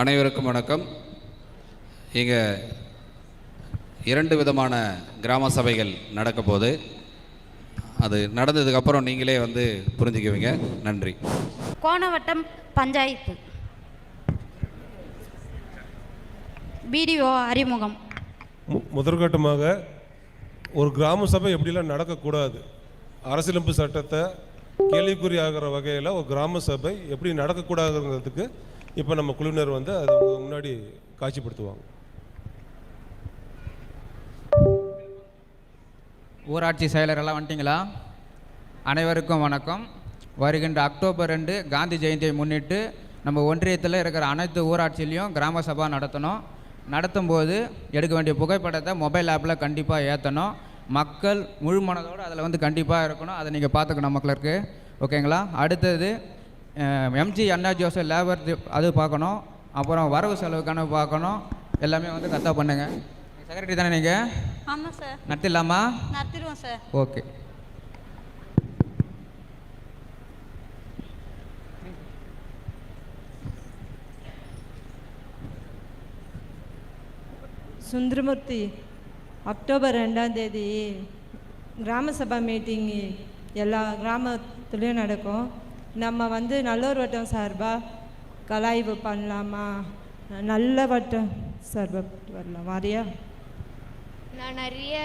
அனைவருக்கும் வணக்கம். இங்கே இரண்டு விதமான கிராம சபைகள் நடக்க போகுது. அது நடந்ததுக்கப்புறம் நீங்களே வந்து புரிஞ்சுக்குவீங்க. நன்றி. கோணவட்டம் பஞ்சாயத்து. பிடிஓ அறிமுகம். முதற்கட்டமாக ஒரு கிராம சபை எப்படிலாம் நடக்கக்கூடாது? அரசியலமைப்பு சட்டத்தை கேள்விக்குறி ஆகிற வகையில் ஒரு கிராம சபை எப்படி நடக்கக்கூடாதுங்கிறதுக்கு இப்போ நம்ம குழுவினர் வந்து அது முன்னாடி காட்சிப்படுத்துவாங்க. ஊராட்சி செயலரெல்லாம் வந்துட்டிங்களா? அனைவருக்கும் வணக்கம். வருகின்ற அக்டோபர் ரெண்டு காந்தி ஜெயந்தியை முன்னிட்டு நம்ம ஒன்றியத்தில் இருக்கிற அனைத்து ஊராட்சியிலையும் கிராம சபா நடத்தணும். நடத்தும் போது எடுக்க வேண்டிய புகைப்படத்தை மொபைல் ஆப்பில் கண்டிப்பாக ஏற்றணும் மக்கள் முழு மனதோடு அதில் வந்து கண்டிப்பாக இருக்கணும். அதை நீங்கள் பார்த்துக்கணும் மக்களுக்கு. ஓகேங்களா? அடுத்தது எம்ஜி அண்ணா ஜோசப் லேபர் அது பார்க்கணும். அப்புறம் வரவு செலவு கணக்கு பார்க்கணும். எல்லாமே வந்து கரெக்டாக பண்ணுங்கள் செக்ரட்டரி தானே நீங்கள் ஆமாம் சார். நடத்திடலாமா நடத்திடுவோம் சார். ஓகே. சுந்தரமூர்த்தி அக்டோபர் ரெண்டாம் தேதி கிராம சபா மீட்டிங் எல்லா கிராமத்துலேயும் நடக்கும். நம்ம வந்து நல்லூர் வட்டம் சார்பாக கலாய்வு பண்ணலாமா? நல்ல வட்டம் சார்பாக வரலாம் வாரியா நான் நிறைய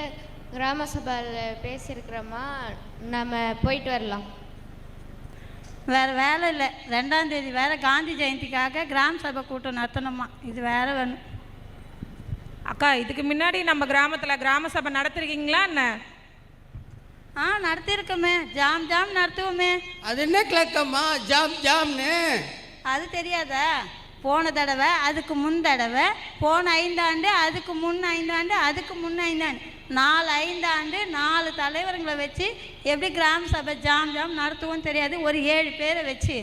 கிராம சபையில் பேசியிருக்கிறேம்மா. நம்ம போயிட்டு வரலாம். வேறு வேலை இல்லை. ரெண்டாம் தேதி வேறு காந்தி ஜெயந்திக்காக கிராம சபை கூட்டம் நடத்தணுமா? இது வேறு வேணும். அக்கா இதுக்கு முன்னாடி நம்ம கிராமத்தில் கிராம சபை நடத்திருக்கீங்களா என்ன? ஆ நடத்தியிருக்கோமே ஜாம் ஜாம் நடத்துவோமே. அது என்ன கிழக்கம்மா? ஜாம் ஜாம்னு. அது தெரியாதா? போன தடவை அதுக்கு முன் தடவை. போன ஐந்தாண்டு அதுக்கு முன் ஐந்தாண்டு அதுக்கு முன் ஐந்தாண்டு. நாலு ஐந்தாண்டு நாலு தலைவருங்களை வச்சு எப்படி கிராம சபை ஜாம் ஜாம் நடத்துவோம் தெரியாது. ஒரு ஏழு பேரை வச்சு.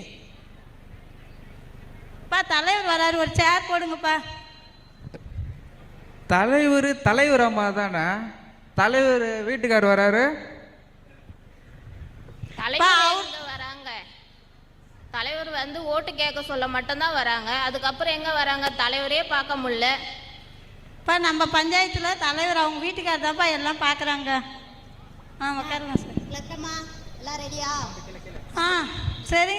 பா தலைவர் வராரு. ஒரு சேர் போடுங்கப்பா. தலைவர் தலைவர் அம்மா தானே தலைவர் வீட்டுக்கார் வராரு தலைவர் எங்க வராங்க தலைவர் வந்து ஓட்டு கேட்க சொல்ல மட்டும்தான் வராங்க. அதுக்கப்புறம் எங்க வராங்க? தலைவரே பார்க்க முடியல. இப்போ நம்ம பஞ்சாயத்தில் தலைவர் அவங்க வீட்டுக்காரர் தான்ப்பா எல்லாம் பார்க்குறாங்க ஆ உட்காருங்க சார். எல்லாம் ரெடியா ஆ சரி.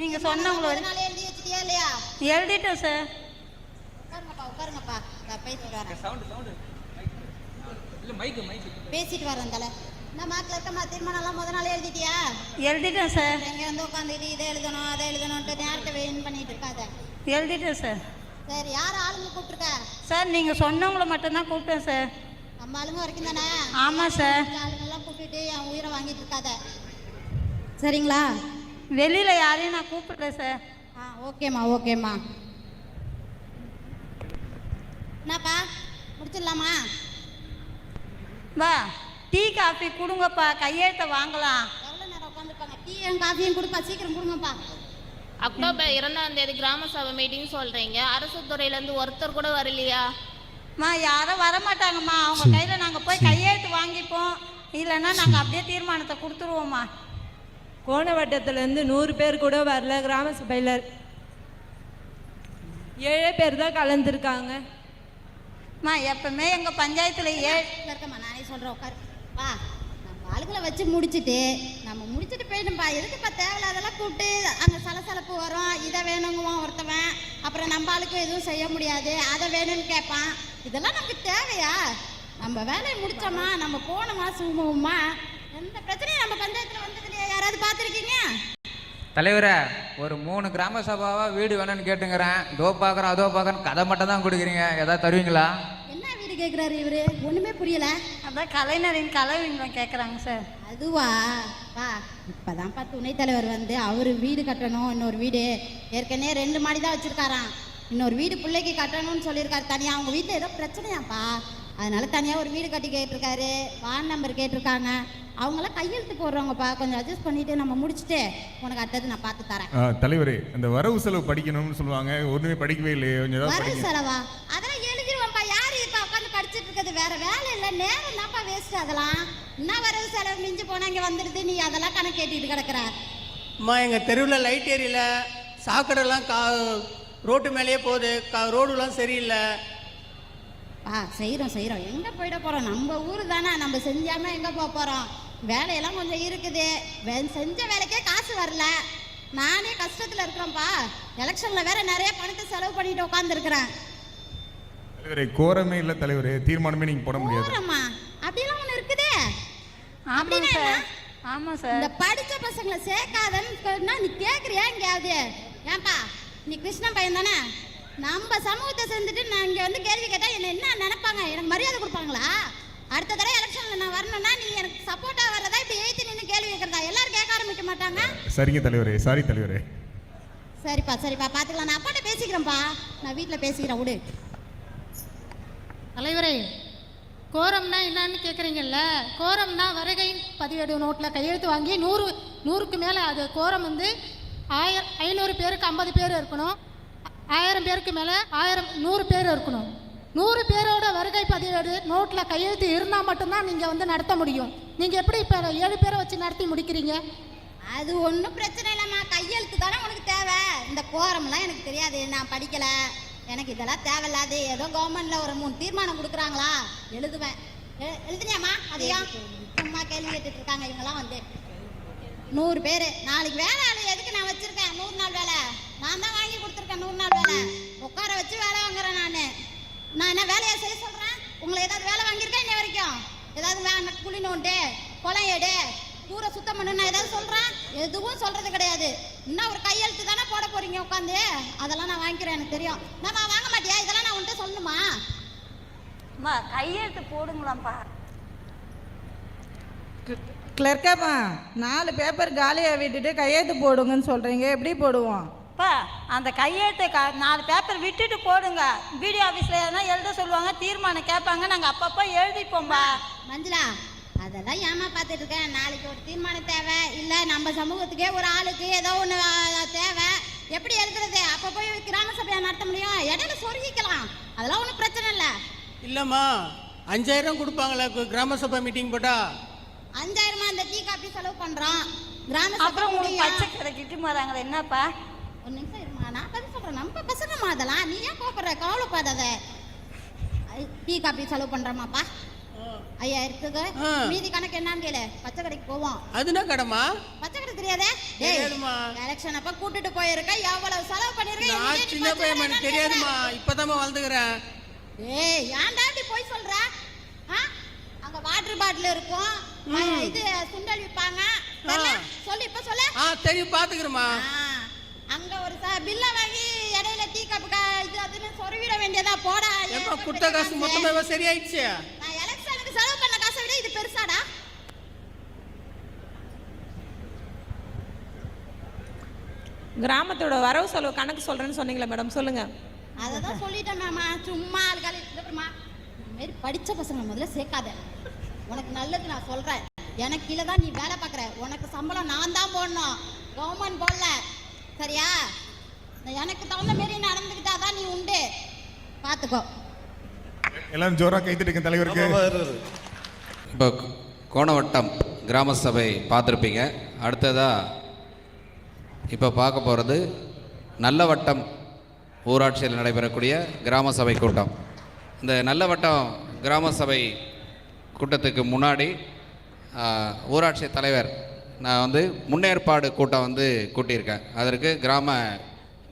நீங்கள் சொன்னவங்கள எழுதி வச்சிட்டியா இல்லையா? எழுதிட்டோம் சார். உட்காருங்கப்பா உட்காருங்கப்பா நான் பேசிட்டு வரேன். பேசிட்டு வரேன் தலை. என்னம்மா கிளக்கம்மா தீர்மானம் எல்லாம் முத நாள் எழுதிட்டியா? எழுதிட்டோம் சார். இங்க வந்து உட்காந்துட்டு இதை எழுதணும் அதை எழுதணும்ட்டு நேரத்தை வெயின் பண்ணிட்டு இருக்காத. எழுதிட்டோம் சார். சரி யார் ஆளுங்க கூப்பிட்டுருக்க? சார் நீங்கள் சொன்னவங்கள மட்டும்தான் கூப்பிட்டேன் சார். நம்ம ஆளுங்க வரைக்கும் தானே? ஆமாம் சார். ஆளுங்கெல்லாம் கூப்பிட்டுட்டு என் உயிரை வாங்கிட்டு இருக்காத. சரிங்களா? வெளியில் யாரையும் நான் கூப்பிடல சார். ஆ ஓகேம்மா ஓகேம்மா. என்னப்பா முடிச்சிடலாமா? வா. டீ காஃபி கொடுங்கப்பா. கையெழுத்த வாங்கலாம். எவ்வளோ நேரம் உட்காந்துருப்பாங்க டீயும் காஃபியும் கொடுப்பா. சீக்கிரம் கொடுங்கப்பா. அக்டோபர் இரண்டாம் தேதி கிராம சபை மீட்டிங் சொல்றீங்க. அரசு துறையில இருந்து ஒருத்தர் கூட வரலையா? அம்மா யாரும் வரமாட்டாங்கம்மா. அவங்க கையில் நாங்கள் போய் கையெழுத்து வாங்கிப்போம். இல்லைன்னா நாங்கள் அப்படியே தீர்மானத்தை கொடுத்துருவோம்மா. கோணவட்டத்துலேருந்து நூறு பேர் கூட வரல கிராம சபையில். ஏழே பேர் தான் கலந்துருக்காங்க. அம்மா எப்பவுமே எங்கள் பஞ்சாயத்தில் ஏழு இருக்கம்மா. நானே சொல்கிறேன் உட்காரு. பா நம்ம ஆளுங்களை வச்சு முடிச்சுட்டு நம்ம முடிச்சுட்டு போயிடும்பா எதுக்குப்பா தேவையில்லாதெல்லாம் கூப்பிட்டு அங்கே சலசலப்பு வரும். இதை வேணுங்குவான் ஒருத்தவன். அப்புறம் நம்ம ஆளுக்கும் எதுவும் செய்ய முடியாது. அதை வேணும்னு கேட்பான். இதெல்லாம் நமக்கு தேவையா? நம்ம வேலையை முடிச்சோமா? நம்ம போனோமா? சுமூகமா எந்த பிரச்சனையும் நம்ம பஞ்சாயத்தில் வந்தது இல்லையா யாராவது பார்த்துருக்கீங்க? தலைவரே ஒரு மூணு கிராம சபாவாக வீடு வேணும்னு கேட்டுங்கிறேன். இதோ பார்க்குறோம் அதோ பார்க்குறேன் கதை மட்டும் தான் கொடுக்குறீங்க. எதாவது தருவீங்களா? கேட்குறாரு இவரு? ஒன்றுமே புரியல. அதான் கலைஞரின் கலைவிங்களம் கேட்குறாங்க சார் அதுவா? வா. இப்போதான்ப்பா துணைத் தலைவர் வந்து அவர் வீடு கட்டணும் இன்னொரு வீடு. ஏற்கனவே ரெண்டு மாடி தான் வச்சுருக்காராம். இன்னொரு வீடு பிள்ளைக்கு கட்டணும்னு சொல்லியிருக்காரு. தனியாக அவங்க வீட்டில் ஏதோ பிரச்சனையாப்பா. அதனால தனியாக ஒரு வீடு கட்டி கேட்டிருக்காரு. வார்டு நம்பர் கேட்டிருக்காங்க. அவங்களாம் கையெழுத்து போடுறவங்கப்பா. கொஞ்சம் அட்ஜஸ்ட் பண்ணிட்டு நம்ம முடிச்சுட்டு உனக்கு அடுத்தது நான் பார்த்து தரேன். தலைவரே அந்த வரவு செலவு படிக்கணும்னு சொல்லுவாங்க. ஒண்ணுமே படிக்கவே இல்லையே. கொஞ்சம் ஏதாவது வரவு செலவா? அதெல்லாம் எழுதிருவோம்ப்பா. யார் உட்காந்து படிச்சுட்டு இருக்கிறது வேற வேலை இல்லை. நேரம் தான்ப்பா வேஸ்ட் அதெல்லாம் என்ன வரவு செலவு? மிஞ்சி போனா இங்கே வந்துடுது நீ அதெல்லாம் கணக்கு கேட்டுட்டு கிடக்குற அம்மா எங்கள் தெருவில் லைட் ஏரியல சாக்கடைலாம் கா ரோட்டு மேலேயே போகுது. க ரோடுலாம் சரியில்லை. ஆ செய்கிறோம் செய்கிறோம் எங்கே போயிட போகிறோம் நம்ம ஊர் தானே. நம்ம செஞ்சாமல் எங்கே போக போகிறோம் வேலையெல்லாம் கொஞ்சம் இருக்குது. வே- செஞ்ச வேலைக்கே காசு வரல. நானே கஷ்டத்தில் இருக்கிறேன்ப்பா. எலெக்ஷனில் வேற நிறைய பணத்தை செலவு பண்ணிட்டு உட்காந்துருக்குறேன் தலைவரே கோரமே இல்லை தலைவரே தீர்மானமே நீங்கள் போட முடியாது. அப்படிலாம் ஒன்று இருக்குதே. ஆமாம் அப்படின்னா சார்? ஆமாம் சார். இந்த படிச்ச பசங்களை சேர்க்காதன்னு நீ கேட்குறியா எங்கேயாவது? ஏன்பா நீ கிருஷ்ணன் பையன் தானே? நம்ம சமூகத்தை சேர்ந்துட்டு நான் இங்கே வந்து கேள்வி கேட்டால் என்ன என்ன நினைப்பாங்க? எனக்கு மரியாதை கொடுப்பாங்களா? அடுத்த தடவை எலெக்ஷனில் நான் வரணும்னா நீ எனக்கு சப்போர்ட்டாக வர்றதா? இப்போ எய்த்து நின்று கேள்வி கேட்குறதா எல்லாரும் கேட்க ஆரம்பிக்க மாட்டாங்க. சரிங்க தலைவரே சாரி தலைவரே. சரிப்பா சரிப்பா பார்த்துக்கலாம் நான் அப்பாட்ட பேசிக்கிறேன்ப்பா. நான் வீட்டில் பேசிக்கிறேன் விடு. தலைவரே கோரம்னா என்னன்னு கேட்குறீங்கல்ல கோரம்னா வருகை பதிவேடு நோட்டில் கையெழுத்து வாங்கி நூறு நூறுக்கு மேலே அது கோரம் வந்து ஆய ஐநூறு பேருக்கு ஐம்பது பேர் இருக்கணும். ஆயிரம் பேருக்கு மேலே ஆயிரம் நூறு பேர் இருக்கணும். நூறு பேரோட வருகை பதிவேடு நோட்டில் கையெழுத்து இருந்தால் மட்டும்தான் நீங்கள் வந்து நடத்த முடியும். நீங்கள் எப்படி இப்போ ஏழு பேரை வச்சு நடத்தி முடிக்கிறீங்க? அது ஒன்றும் பிரச்சனை இல்லைம்மா. கையெழுத்து தானே உனக்கு தேவை. இந்த கோரம்லாம் எனக்கு தெரியாது. நான் படிக்கலை. எனக்கு இதெல்லாம் தேவையில்லாது. ஏதோ கவர்மெண்ட்ல ஒரு மூணு தீர்மானம் கொடுக்குறாங்களா? எழுதுவேன். எழுதுனியாமா எழுதுனியாம்மா? அதையா? சும்மா கேள்வி கேட்டுட்டு இருக்காங்க. இவங்கெல்லாம் வந்து நூறு பேர். நாளைக்கு வேலை ஆளு. எதுக்கு நான் வச்சிருக்கேன்? நூறு நாள் வேலை. நான் தான் வாங்கி கொடுத்துருக்கேன் நூறு நாள் வேலை. உட்கார வச்சு வேலை வாங்குறேன் நான். நான் என்ன வேலையை செய்ய சொல்கிறேன் உங்களை ஏதாவது வேலை வாங்கியிருக்கேன் இன்ன வரைக்கும்? ஏதாவது வே குழி நோண்டு குளம் எடு ஊரை சுத்தம் பண்ணு நான் ஏதாவது சொல்கிறேன் எதுவும் சொல்கிறது கிடையாது. இன்னும் ஒரு கையெழுத்து தானே போட போகிறீங்க உட்காந்து? அதெல்லாம் நான் வாங்கிக்கிறேன் எனக்கு தெரியும். நம்ம வாங்க மாட்டியா? இதெல்லாம் நான் உன்கிட்ட சொல்லணுமா? அம்மா கையெழுத்து போடுங்களாம்ப்பா. கிளர்க்கம்மா நாலு பேப்பர் காலியாக விட்டுட்டு கையெழுத்து போடுங்கன்னு சொல்கிறீங்க எப்படி போடுவோம்? அப்பா அந்த கையெழுத்தை க நாலு பேப்பர் விட்டுட்டு போடுங்க. பிடிஓ ஆஃபீஸில் எதனா எழுத சொல்லுவாங்க தீர்மானம் கேட்பாங்க நாங்கள் அப்பப்போ எழுதிப்போம்பா மஞ்சுளா அதெல்லாம் ஏமா பார்த்துட்டு இருக்கேன் நாளைக்கு ஒரு தீர்மானம் தேவை. இல்லை நம்ம சமூகத்துக்கே ஒரு ஆளுக்கு ஏதோ ஒன்று தேவை. எப்படி எழுதுறது அப்போ போய் கிராம சபையை நடத்த முடியும்? இடையில சொருகிக்கலாம். அதெல்லாம் ஒன்றும் பிரச்சனை இல்லை. இல்லைம்மா அஞ்சாயிரம் கொடுப்பாங்களே கு- கிராம சபை மீட்டிங் போட்டா? அஞ்சாயிரமா இந்த டீ காப்பி செலவு பண்ணுறோம் கிராம சபை அப்புறம் உங்களுக்கு முடியும். பச்சை கடை கிட்டு போகிறாங்களே என்னப்பா? ஒரு நிமிஷம் இருமா நான் பதில் சொல்கிறேன் நம்ம பசங்கம்மா அதெல்லாம் நீ ஏன் கோப்படுற கவலைப்படாத. டீ காப்பி செலவு பண்ணுறோமாப்பா ஐயாயிரத்துக்கு? ஆ. மீதி கணக்கு என்னன்னு கேளு. பச்சை கடைக்கு போவோம். அதுனா கடமா? பச்சை கடை தெரியாதே? தெரியாதும்மா. எலெக்ஷன் அப்ப கூட்டிட்டு போயிருக்க. எவ்வளவு செலவு பண்ணிருக்க? நான் சின்ன பையன் எனக்கு தெரியாதுமா. இப்போதாம்மா வளர்ந்துக்கிறேன். ஏய் ஏன்டா இப்படி போய் சொல்ற? அங்க வாட்டர் பாட்டில் இருக்கும். இது சுண்டல் விற்பாங்க. சொல்லு இப்ப சொல்லு. ஆ தெரியும் பார்த்துக்கிறேம்மா ஆ, அங்க ஒரு பில்ல வாங்கி இடையில டீ கப்பு இது அதுன்னு சொருவிட வேண்டியதா? போடா ஏப்பா கொடுத்த காசு? மொத்தமாகவே சரியாயிடுச்சு நான் எலெக்ஷனுக்கு செலவு பண்ண காசை விட இது பெருசாடா கிராமத்தோட வரவு செலவு கணக்கு சொல்கிறேன்னு சொன்னீங்களே மேடம் சொல்லுங்கள் அதை தான் சொல்லிட்டேன் மாமா சும்மா ஆளுக்கால இதுமா இந்த மாதிரி படித்த பசங்க முதல்ல சேர்க்காத. உனக்கு நல்லது நான் சொல்கிறேன் எனக்கு கீழே தான் நீ வேலை பார்க்குற. உனக்கு சம்பளம் நான் தான் போடணும். கவர்மெண்ட் போடல. சரியா? நான் எனக்கு தகுந்த மாரி நடந்துக்கிட்டா தான் நீ உண்டு. பார்த்துக்கோ. எல்லாரும் ஜோரா கைத்தட்டுங்க தலைவருக்கு. இப்போ கோணவட்டம் கிராம சபை பார்த்துருப்பீங்க. அடுத்ததாக இப்போ பார்க்க போகிறது நல்ல வட்டம் ஊராட்சியில் நடைபெறக்கூடிய கிராம சபை கூட்டம். இந்த நல்ல வட்டம் கிராம சபை கூட்டத்துக்கு முன்னாடி ஊராட்சி தலைவர் நான் வந்து முன்னேற்பாடு கூட்டம் வந்து கூட்டியிருக்கேன் அதற்கு கிராம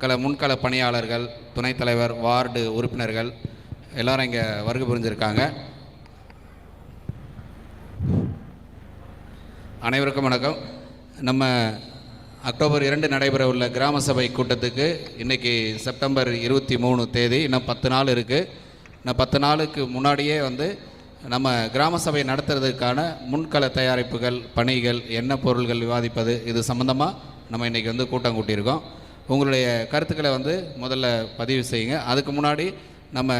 கல முன்கள பணியாளர்கள் துணைத் தலைவர் வார்டு உறுப்பினர்கள் எல்லோரும் இங்கே வருகை புரிஞ்சிருக்காங்க. அனைவருக்கும் வணக்கம். நம்ம அக்டோபர் இரண்டு நடைபெற உள்ள கிராம சபை கூட்டத்துக்கு இன்றைக்கி செப்டம்பர் இருபத்தி மூணு தேதி இன்னும் பத்து நாள் இருக்குது இன்னும் பத்து நாளுக்கு முன்னாடியே வந்து நம்ம கிராம சபை நடத்துறதுக்கான முன்கள தயாரிப்புகள் பணிகள் என்ன பொருள்கள் விவாதிப்பது இது சம்மந்தமாக நம்ம இன்றைக்கி வந்து கூட்டம் கூட்டியிருக்கோம். உங்களுடைய கருத்துக்களை வந்து முதல்ல பதிவு செய்யுங்க. அதுக்கு முன்னாடி நம்ம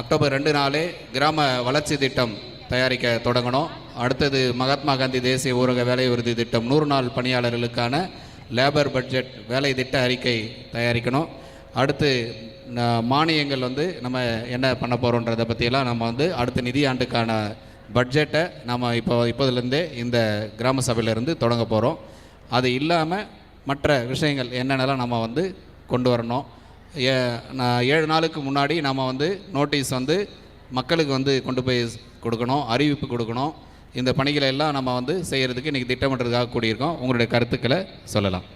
அக்டோபர் ரெண்டு நாளே கிராம வளர்ச்சி திட்டம் தயாரிக்க தொடங்கணும். அடுத்தது மகாத்மா காந்தி தேசிய ஊரக வேலை உறுதி திட்டம். நூறு நாள் பணியாளர்களுக்கான லேபர் பட்ஜெட் வேலை திட்ட அறிக்கை தயாரிக்கணும். அடுத்து ந- மானியங்கள் வந்து நம்ம என்ன பண்ண போகிறோன்றதை பற்றியெல்லாம் நம்ம வந்து அடுத்த நிதியாண்டுக்கான பட்ஜெட்டை நம்ம இப்போ இப்போதுலேருந்தே இந்த கிராம சபையிலேருந்து தொடங்க போகிறோம் அது இல்லாமல் மற்ற விஷயங்கள் என்னென்னலாம் நம்ம வந்து கொண்டு வரணும். ஏ- நான் ஏழு நாளுக்கு முன்னாடி நம்ம வந்து நோட்டீஸ் வந்து மக்களுக்கு வந்து கொண்டு போய் கொடுக்கணும் அறிவிப்பு கொடுக்கணும். இந்த பணிகளை எல்லாம் நம்ம வந்து செய்கிறதுக்கு இன்றைக்கி திட்டமிட்டுறதுக்காக கூடியிருக்கோம். உங்களுடைய கருத்துக்களை சொல்லலாம்.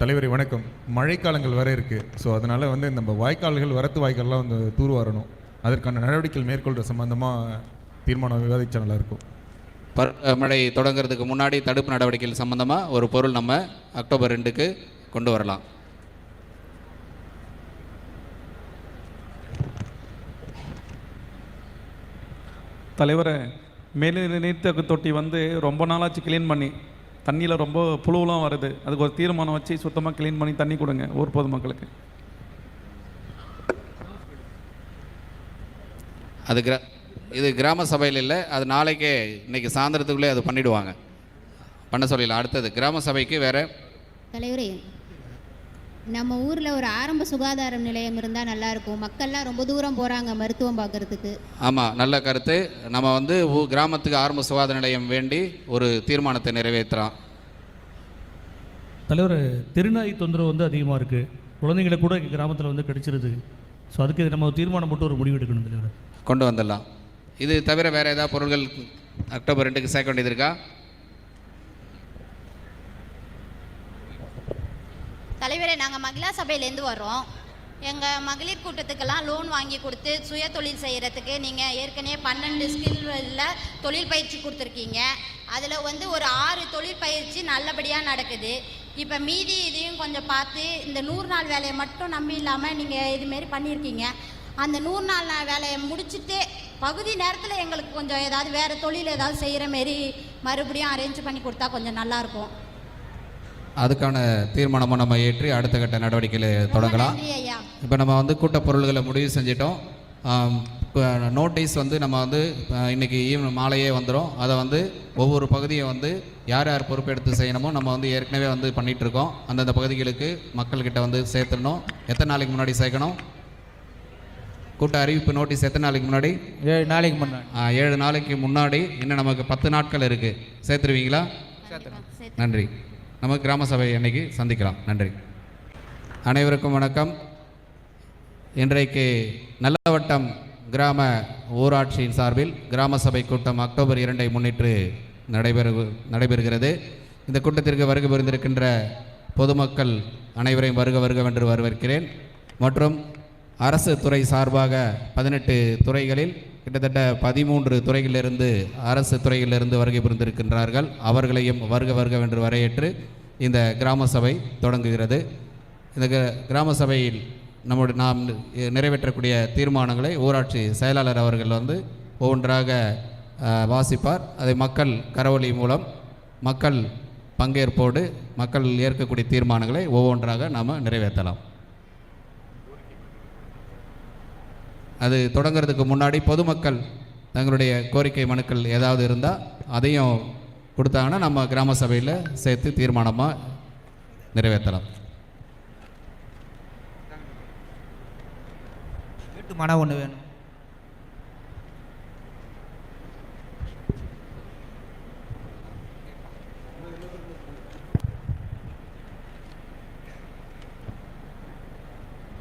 தலைவரே வணக்கம். மழைக்காலங்கள் வர இருக்குது ஸோ அதனால் வந்து நம்ம வாய்க்கால்கள் வரத்து வாய்க்கால்லாம் வந்து தூர் வரணும். அதற்கான நடவடிக்கைகள் மேற்கொள்கிற சம்பந்தமாக தீர்மானம் விவாதிச்சா நல்லா இருக்கும் பருவமழை தொடங்குறதுக்கு முன்னாடி தடுப்பு நடவடிக்கைகள் சம்மந்தமாக ஒரு பொருள் நம்ம அக்டோபர் ரெண்டுக்கு கொண்டு வரலாம். தலைவரை மேல்நிலை நீர்த்தேக்க தொட்டி வந்து ரொம்ப நாளாச்சு க்ளீன் பண்ணி தண்ணியில் ரொம்ப புழுவெலாம் வருது. அதுக்கு ஒரு தீர்மானம் வச்சு சுத்தமாக க்ளீன் பண்ணி தண்ணி கொடுங்க ஊர் பொதுமக்களுக்கு அது கிரா இது கிராம சபையில் இல்லை அது நாளைக்கே இன்னைக்கு சாயந்தரத்துக்குள்ளே அது பண்ணிடுவாங்க. பண்ண சொல்லிடலாம். அடுத்தது கிராம சபைக்கு வேறு? தலைவரே நம்ம ஊரில் ஒரு ஆரம்ப சுகாதார நிலையம் இருந்தால் நல்லாயிருக்கும். மக்கள்லாம் ரொம்ப தூரம் போகிறாங்க மருத்துவம் பார்க்கறதுக்கு. ஆமாம் நல்ல கருத்து. நம்ம வந்து கிராமத்துக்கு ஆரம்ப சுகாதார நிலையம் வேண்டி ஒரு தீர்மானத்தை நிறைவேற்றலாம் தலைவர் தெருநாய் தொந்தரவு வந்து அதிகமாக இருக்குது குழந்தைங்களை கூட எங்கள் கிராமத்தில் வந்து கடிச்சிருது. ஸோ அதுக்கு நம்ம ஒரு தீர்மானம் போட்டு ஒரு முடிவு எடுக்கணும் தலைவர். கொண்டு வந்துடலாம். இது தவிர வேறு ஏதாவது பொருட்கள் அக்டோபர் ரெண்டுக்கு சேர்க்க வேண்டியது இருக்கா? தலைவரே நாங்கள் மகிழா சபையிலேருந்து வரோம் எங்கள் மகளிர் கூட்டத்துக்கெல்லாம் லோன் வாங்கி கொடுத்து சுய தொழில் செய்கிறதுக்கு நீங்கள் ஏற்கனவே பன்னெண்டு ஸ்கில்களில் தொழில் பயிற்சி கொடுத்துருக்கீங்க. அதில் வந்து ஒரு ஆறு தொழில் பயிற்சி நல்லபடியாக நடக்குது. இப்போ மீதி இதையும் கொஞ்சம் பார்த்து இந்த நூறு நாள் வேலையை மட்டும் நம்பி இல்லாமல் நீங்கள் இதுமாரி பண்ணியிருக்கீங்க அந்த நூறு நாள் வேலையை முடிச்சுட்டு பகுதி நேரத்தில் எங்களுக்கு கொஞ்சம் ஏதாவது வேறு தொழில் ஏதாவது செய்கிற மாரி மறுபடியும் அரேஞ்ச் பண்ணி கொடுத்தா கொஞ்சம் நல்லாயிருக்கும் அதுக்கான தீர்மானமும் நம்ம ஏற்றி அடுத்த கட்ட நடவடிக்கைகளை தொடங்கலாம். இப்போ நம்ம வந்து கூட்ட பொருள்களை முடிவு செஞ்சிட்டோம். நோட்டீஸ் வந்து நம்ம வந்து இன்னைக்கு ஈவினிங் மாலையே வந்துடும் அதை வந்து ஒவ்வொரு பகுதியை வந்து யார் யார் பொறுப்பெடுத்து செய்யணுமோ நம்ம வந்து ஏற்கனவே வந்து பண்ணிட்டு இருக்கோம் அந்தந்த பகுதிகளுக்கு மக்கள்கிட்ட வந்து சேர்த்துடணும். எத்தனை நாளைக்கு முன்னாடி சேர்க்கணும்? கூட்ட அறிவிப்பு நோட்டீஸ் எத்தனை நாளைக்கு முன்னாடி? ஏழு நாளைக்கு முன்னாடி. ஏழு நாளைக்கு முன்னாடி. இன்னும் நமக்கு பத்து நாட்கள் இருக்குது சேர்த்துருவீங்களா? நன்றி. நம்ம கிராம சபை அன்னைக்கு சந்திக்கலாம். நன்றி. அனைவருக்கும் வணக்கம். இன்றைக்கு நல்லவட்டம் கிராம ஊராட்சியின் சார்பில் கிராம சபை கூட்டம் அக்டோபர் இரண்டை முன்னிட்டு நடைபெறு நடைபெறுகிறது. இந்த கூட்டத்திற்கு வருகை புரிந்திருக்கின்ற பொதுமக்கள் அனைவரையும் வருக வருகவென்று வரவேற்கிறேன். மற்றும் அரசு துறை சார்பாக பதினெட்டு துறைகளில் கிட்டத்தட்ட பதிமூன்று துறைகளிலிருந்து அரசு துறையிலிருந்து வருகை புரிந்திருக்கின்றார்கள். அவர்களையும் வருக வருகவென்று வரையற்று இந்த கிராம சபை தொடங்குகிறது. இந்த கிராம சபையில் நம்முடைய நாம் நிறைவேற்றக்கூடிய தீர்மானங்களை ஊராட்சி செயலாளர் அவர்கள் வந்து ஒவ்வொன்றாக வாசிப்பார். அதை மக்கள் கரவொலி மூலம் மக்கள் பங்கேற்போடு மக்கள் ஏற்கக்கூடிய தீர்மானங்களை ஒவ்வொன்றாக நாம் நிறைவேற்றலாம். அது தொடங்குறதுக்கு முன்னாடி பொதுமக்கள் தங்களுடைய கோரிக்கை மனுக்கள் ஏதாவது இருந்தால் அதையும் கொடுத்தாங்கன்னா நம்ம கிராம சபையில் சேர்த்து தீர்மானமாக நிறைவேற்றலாம். வீட்டு மனம் ஒன்று வேணும்.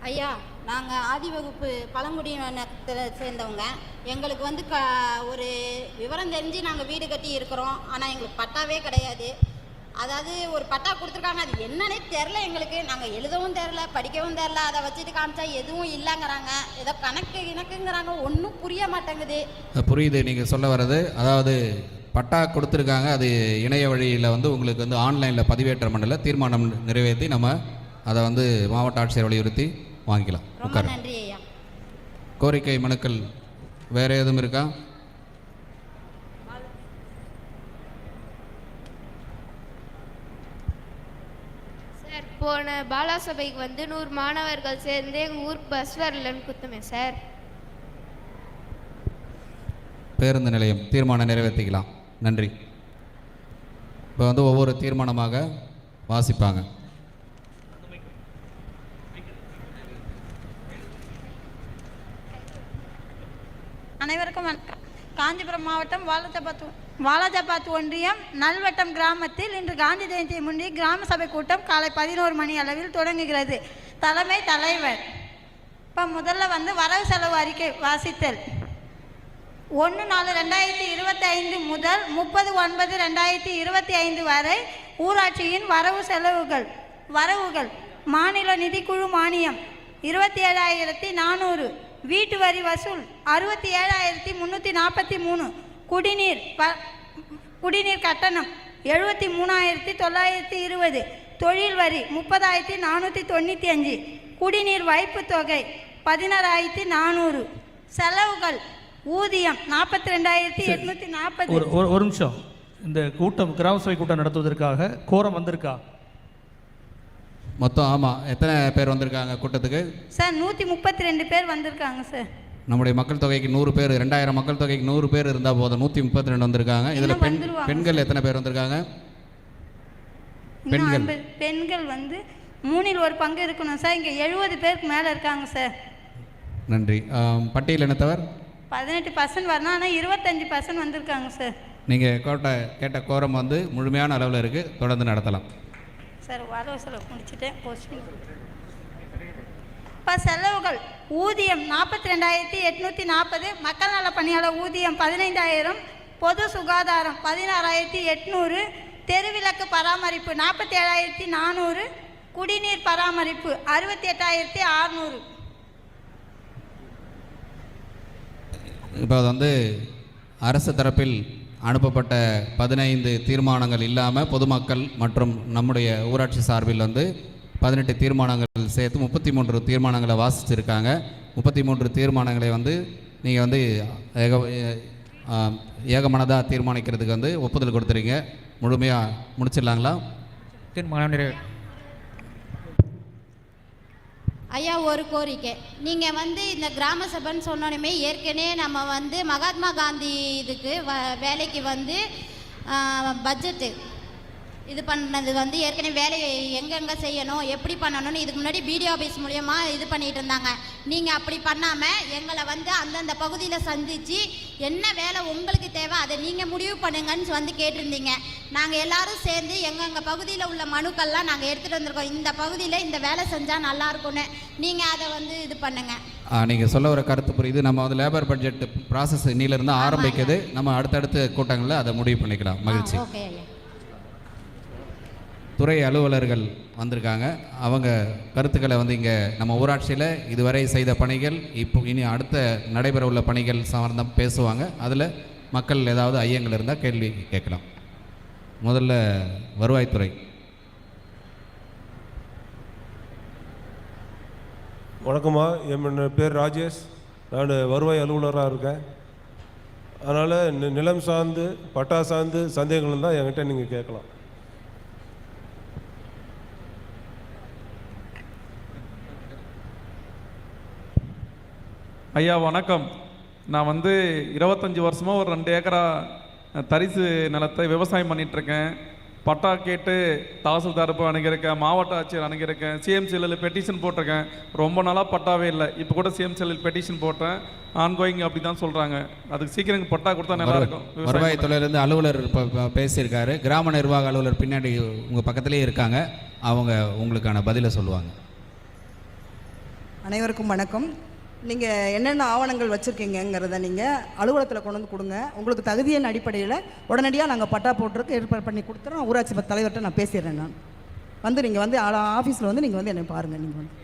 ஐயா நாங்கள் ஆதி வகுப்பு பழங்குடியினத்தில் சேர்ந்தவங்க. எங்களுக்கு வந்து க ஒரு விவரம் தெரிஞ்சு நாங்கள் வீடு கட்டி இருக்கிறோம். ஆனால் எங்களுக்கு பட்டாவே கிடையாது. அதாவது ஒரு பட்டா கொடுத்துருக்காங்க. அது என்னன்னே தெரில எங்களுக்கு. நாங்கள் எழுதவும் தெரில படிக்கவும் தெரில அதை வச்சுட்டு காமிச்சா எதுவும் இல்லைங்கிறாங்க. ஏதோ கணக்கு இணக்குங்கிறாங்க. ஒன்றும் புரிய மாட்டேங்குது. அது புரியுது. நீங்கள் சொல்ல வர்றது. அதாவது பட்டா கொடுத்துருக்காங்க. அது இணைய வழியில் வந்து உங்களுக்கு வந்து ஆன்லைனில் பதிவேற்றம் பண்ணல தீர்மானம் நிறைவேற்றி நம்ம அதை வந்து மாவட்ட ஆட்சியர் வலியுறுத்தி வாங்கிக்கலாம். ரொம்ப உட்கார. நன்றி ஐயா. கோரிக்கை மனுக்கள் வேறு எதுவும் இருக்கா? சார் போன பாலா சபைக்கு வந்து நூறு மாணவர்கள் சேர்ந்து எங்கள் ஊர் பஸ் வரலன்னு குத்துமே சார். பேருந்து நிலையம் தீர்மானம் நிறைவேற்றிக்கலாம். நன்றி. இப்போ வந்து ஒவ்வொரு தீர்மானமாக வாசிப்பாங்க. அனைவருக்கும் வணக்கம். காஞ்சிபுரம் மாவட்டம் வாலாஜாபாத் வாலாஜாபாத் ஒன்றியம் நல்வட்டம் கிராமத்தில் இன்று காந்தி ஜெயந்தியை முன்னி கிராம சபை கூட்டம் காலை பதினோரு மணி அளவில் தொடங்குகிறது. தலைமை தலைவர். இப்போ முதல்ல வந்து வரவு செலவு அறிக்கை வாசித்தல். ஒன்று நாலு ரெண்டாயிரத்தி இருபத்தி ஐந்து முதல் முப்பது ஒன்பது ரெண்டாயிரத்தி இருபத்தி ஐந்து வரை ஊராட்சியின் வரவு செலவுகள். வரவுகள். மாநில நிதிக்குழு மானியம் இருபத்தி ஏழாயிரத்தி நானூறு. வீட்டு வரி வசூல் அறுபத்தி ஏழாயிரத்தி முந்நூற்றி நாற்பத்தி மூணு. குடிநீர் ப குடிநீர் கட்டணம் எழுபத்தி மூணாயிரத்தி தொள்ளாயிரத்தி இருபது. தொழில் வரி முப்பதாயிரத்தி நானூற்றி தொண்ணூற்றி அஞ்சு. குடிநீர் வைப்புத் தொகை பதினாறாயிரத்தி நானூறு. செலவுகள் ஊதியம் நாற்பத்தி ரெண்டாயிரத்தி எட்நூற்றி நாற்பது. ஒரு ஒரு நிமிஷம். இந்த கூட்டம் கிராம சபை கூட்டம் நடத்துவதற்காக கோரம் வந்திருக்கா? மொத்தம் ஆமாம் எத்தனை பேர் வந்திருக்காங்க கூட்டத்துக்கு? சார் நூற்றி முப்பத்தி ரெண்டு பேர் வந்திருக்காங்க சார். நம்முடைய மக்கள் தொகைக்கு நூறு பேர் ரெண்டாயிரம் மக்கள் தொகைக்கு நூறு பேர் இருந்தால் போதும். நூற்றி முப்பத்தி ரெண்டு வந்திருக்காங்க. இதில் பெண். பெண்கள் எத்தனை பேர் வந்திருக்காங்க? பெண்கள். பெண்கள் வந்து மூணில் ஒரு பங்கு இருக்கணும் சார். இங்கே எழுபது பேருக்கு மேலே இருக்காங்க சார். நன்றி. பட்டியல் இனத்தவர் பதினெட்டு பர்சன்ட் வரணும் ஆனால் இருபத்தஞ்சி பர்சன்ட் வந்திருக்காங்க சார். நீங்கள் கோட்ட கேட்ட கோரம் வந்து முழுமையான அளவில் இருக்குது தொடர்ந்து நடத்தலாம். சார் வரவு செலவு முடிச்சுட்டேன் கொஸ்டின் இப்போ செலவுகள். ஊதியம் நாற்பத்தி ரெண்டாயிரத்தி எட்நூற்றி நாற்பது மக்கள் நல பணியாளர் ஊதியம் பதினைந்தாயிரம் பொது சுகாதாரம் பதினாறாயிரத்தி எட்நூறு தெருவிளக்கு பராமரிப்பு நாற்பத்தி ஏழாயிரத்தி நானூறு குடிநீர் பராமரிப்பு அறுபத்தி எட்டாயிரத்தி அறநூறு. இப்போ வந்து அரசு தரப்பில் அனுப்பப்பட்ட பதினைந்து தீர்மானங்கள் இல்லாமல் பொதுமக்கள் மற்றும் நம்முடைய ஊராட்சி சார்பில் வந்து பதினெட்டு தீர்மானங்கள் சேர்த்து முப்பத்தி மூன்று தீர்மானங்களை வாசிச்சிருக்காங்க. முப்பத்தி மூன்று தீர்மானங்களை வந்து நீங்கள் வந்து ஏக ஏகமனதாக தீர்மானிக்கிறதுக்கு வந்து ஒப்புதல் கொடுத்துறீங்க. முழுமையாக முடிச்சிடலாங்களா? தீர்மானம் நிறைவே ஐயா ஒரு கோரிக்கை. நீங்கள் வந்து இந்த கிராம சபைன்னு சொன்னோன்னே ஏற்கனவே நம்ம வந்து மகாத்மா காந்தி இதுக்கு வ வேலைக்கு வந்து பட்ஜெட்டு இது பண்ணது வந்து ஏற்கனவே வேலையை எங்கெங்கே செய்யணும் எப்படி பண்ணணும்னு இதுக்கு முன்னாடி பிடிஓ ஆஃபீஸ் மூலயமா இது பண்ணிகிட்டு இருந்தாங்க. நீங்கள் அப்படி பண்ணாமல் எங்களை வந்து அந்தந்த பகுதியில் சந்தித்து என்ன வேலை உங்களுக்கு தேவை அதை நீங்கள் முடிவு பண்ணுங்கன்னு வந்து கேட்டிருந்தீங்க. நாங்கள் எல்லாரும் சேர்ந்து எங்கெங்கள் பகுதியில் உள்ள மனுக்கள்லாம் நாங்கள் எடுத்துகிட்டு வந்திருக்கோம். இந்த பகுதியில் இந்த வேலை செஞ்சால் நல்லாயிருக்குன்னு நீங்கள் அதை வந்து இது பண்ணுங்கள் நீங்கள் சொல்ல வர கருத்து புரியுது. நம்ம வந்து லேபர் பட்ஜெட் ப்ராசஸ் இன்னிலிருந்து ஆரம்பிக்குது. நம்ம அடுத்தடுத்த கூட்டங்களில் அதை முடிவு பண்ணிக்கலாம். மகிழ்ச்சி. துறை அலுவலர்கள் வந்திருக்காங்க. அவங்க கருத்துக்களை வந்து இங்கே நம்ம ஊராட்சியில் இதுவரை செய்த பணிகள் இப்போ இனி அடுத்த நடைபெற உள்ள பணிகள் சம்பந்தம் பேசுவாங்க. அதில் மக்கள் ஏதாவது ஐயங்கள் இருந்தால் கேள்வி கேட்கலாம். முதல்ல வருவாய்த்துறை. வணக்கம்மா. என் பேர் ராஜேஷ். நான் வருவாய் அலுவலராக இருக்கேன். அதனால் நி- நிலம் சார்ந்து பட்டா சார்ந்து சந்தேகங்கள் இருந்தால் என்கிட்ட நீங்கள் கேட்கலாம். ஐயா வணக்கம். நான் வந்து இருபத்தஞ்சி வருஷமாக ஒரு ரெண்டு ஏக்கரா தரிசு நிலத்தை விவசாயம் பண்ணிகிட்ருக்கேன் பட்டா கேட்டு தாசில்தார் இப்போ அணுகியிருக்கேன் மாவட்ட ஆட்சியர் அணுகியிருக்கேன் சிஎம்சிஎல்லில் பெட்டிஷன் போட்டிருக்கேன். ரொம்ப நாளாக பட்டாவே இல்லை. இப்போ கூட சிஎம்சிஎல்லில் பெட்டிஷன் போட்டேன். ஆன்கோயிங் அப்படி தான் சொல்கிறாங்க அதுக்கு சீக்கிரம் பட்டா கொடுத்தா நல்லா இருக்கும். வருவாய்த்துறையிலேருந்து அலுவலர் இப்போ பேசியிருக்காரு. கிராம நிர்வாக அலுவலர் பின்னாடி உங்கள் பக்கத்துலேயே இருக்காங்க. அவங்க உங்களுக்கான பதிலை சொல்லுவாங்க. அனைவருக்கும் வணக்கம். நீங்கள் என்னென்ன ஆவணங்கள் வச்சுருக்கீங்கிறத நீங்கள் அலுவலகத்தில் கொண்டு வந்து கொடுங்க. உங்களுக்கு தகுதியின் அடிப்படையில் உடனடியாக நாங்கள் பட்டா போட்டுருக்கு ஏற்பாடு பண்ணி கொடுத்துறோம். ஊராட்சி தலைவர்கிட்ட நான் பேசிடுறேன் நான். வந்து நீங்கள் வந்து ஆஃபீஸில் வந்து நீங்கள் வந்து என்னை பாருங்கள் நீங்கள் வந்து.